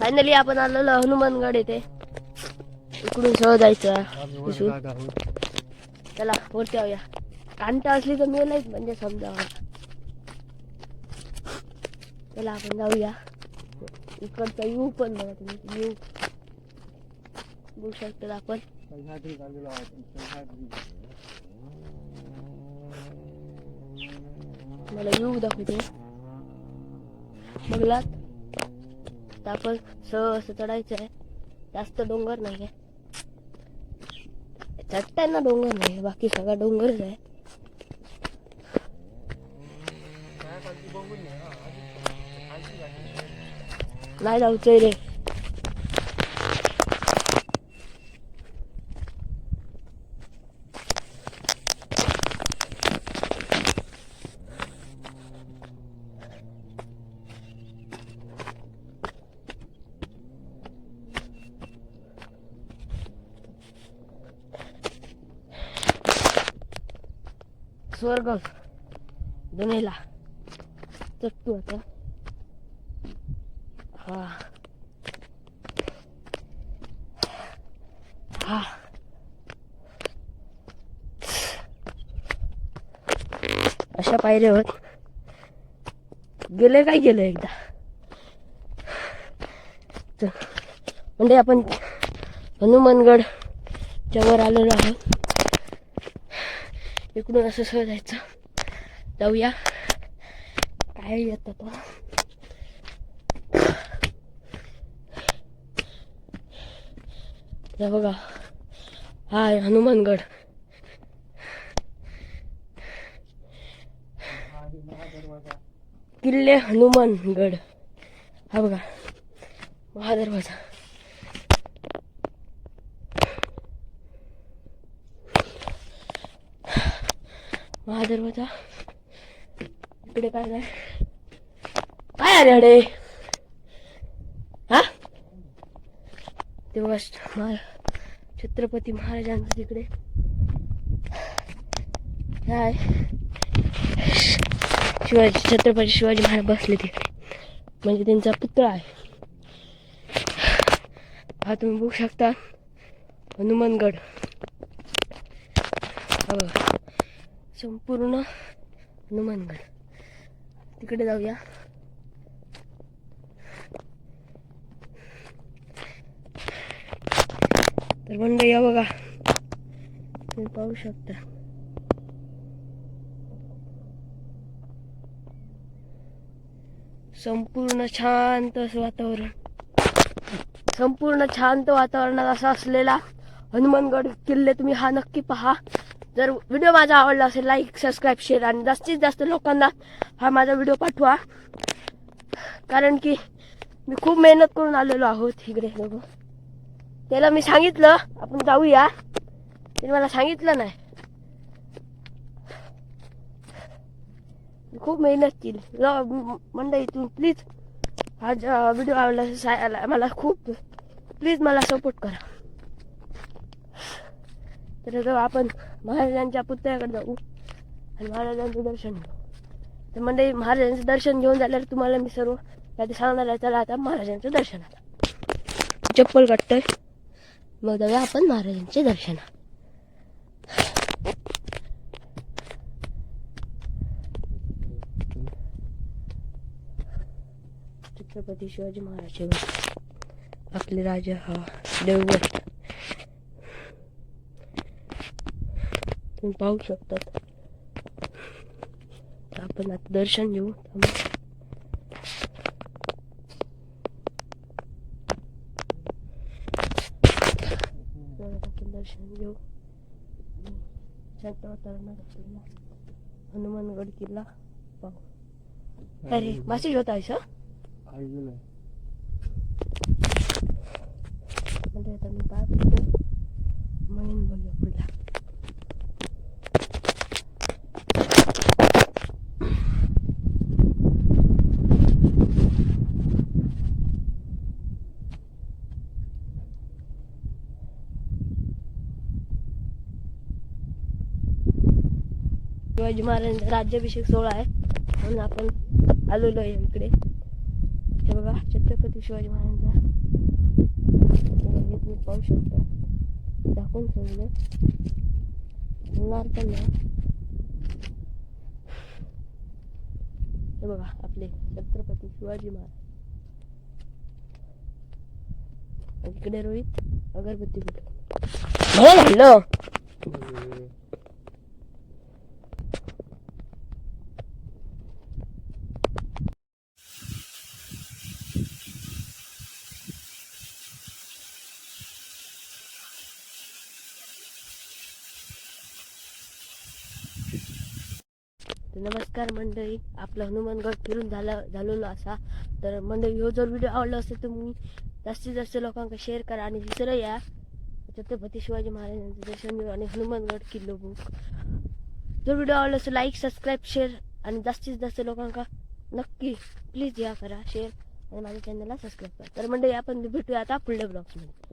Finally आपण आलेलो हनुमानगड येथे. इकडून सहज जायचं इथून. चला वरती जाऊया कांटा असली तर मेलाच म्हणजे समजा. चला आपण जाऊया. इकडचा व्यू पण बघा तुम्ही व्यू बघू शकता आपण. मला व्यू दाखवते बघलात? आता आपण सहज असं चढायचं आहे जास्त डोंगर नाही आहे चढताना डोंगर नाही बाकी सगळा डोंगरच आहे नाही जाऊचंय रे स्वर्ग दुनेला चट्टू आता. हा. हा. अशा पायऱ्यावर गेले काय गेलं एकदा? म्हणजे आपण हनुमानगडच्या वर आलेलो आहोत. इकडून असं सगळं जायचं जाऊया काय येतं तो हे बघा हाय हनुमानगड किल्ले हनुमानगड हा बघा महादरवाजा महादरवाजा इकडे काय नाही काय अरे अडे हा? ते महा- छत्रपती महाराजांचं तिकडे. काय? शिवाजी छत्रपती शिवाजी महाराज बसले तिकडे. म्हणजे त्यांचा पुतळा आहे. हा तुम्ही बघू शकता. हनुमानगड. संपूर्ण हनुमानगड. तिकडे जाऊया. तर मंडळी या बघा. तुम्ही पाहू शकता. संपूर्ण शांत असं वातावरण. संपूर्ण शांत वातावरणात असा असलेला हनुमानगड किल्ले तुम्ही हा नक्की पहा. जर व्हिडिओ माझा आवडला असेल लाईक सबस्क्राईब शेअर आणि जास्तीत जास्त लोकांना हा माझा व्हिडिओ पाठवा. कारण की मी खूप मेहनत करून आलेलो आहोत इकडे बघू. त्याला मी सांगितलं आपण जाऊया. त्याने मला सांगितलं नाही. खूप मेहनत केली. मंडळी तुम्ही प्लीज हा व्हिडिओ आवडला असेल सा- मला खूप प्लीज मला सपोर्ट करा. तर आपण. महाराजांच्या पुतळ्याकडे जाऊ आणि महाराजांचं दर्शन घेऊ. तर मंडळी महाराजांचं दर्शन घेऊन झाल्यावर तुम्हाला मी सर्व काही सांगणार आहे. चला आता महाराजांचं दर्शनाला चप्पल काढतोय मग जाऊया आपण महाराजांचे दर्शन. छत्रपती शिवाजी महाराज आपले राजा हा देवगड तुम्ही पाहू शकतात. आपण आता दर्शन घेऊ. आपण दर्शन घेऊ. शांत वातावरणात असलेला हनुमानगड किल्ला पाहू. अरे मासे होत आहे. म्हणजे आता मी करतो म्हणून बघूया पुढला. शिवाजी महाराजांचा राज्याभिषेक सोहळा आहे. म्हणून आपण आलेलो आहे इकडे. हे बघा छत्रपती शिवाजी महाराजांचा तुम्ही पाहू शकता. दाखवून ठेवलं होणार पण नाही. हे बघा आपले छत्रपती शिवाजी महाराज. इकडे रोहित अगरबत्ती कुठे हॅलो. नमस्कार मंडळी आपलं हनुमानगड फिरून झाला झालेलो असा. तर मंडळी हो जर व्हिडिओ आवडला असेल तर तुम्ही जास्तीत जास्त लोकांना शेअर करा आणि दुसरं या. छत्रपती शिवाजी महाराजांचं दर्शन घेऊ आणि हनुमानगड किल्लो बुक जर व्हिडिओ आवडला असेल लाईक सबस्क्राईब शेअर आणि जास्तीत जास्त लोकांना नक्की प्लीज या करा शेअर आणि माझ्या चॅनलला सबस्क्राईब करा. तर मंडळी आपण भेटूया आता पुढल्या ब्लॉग्समध्ये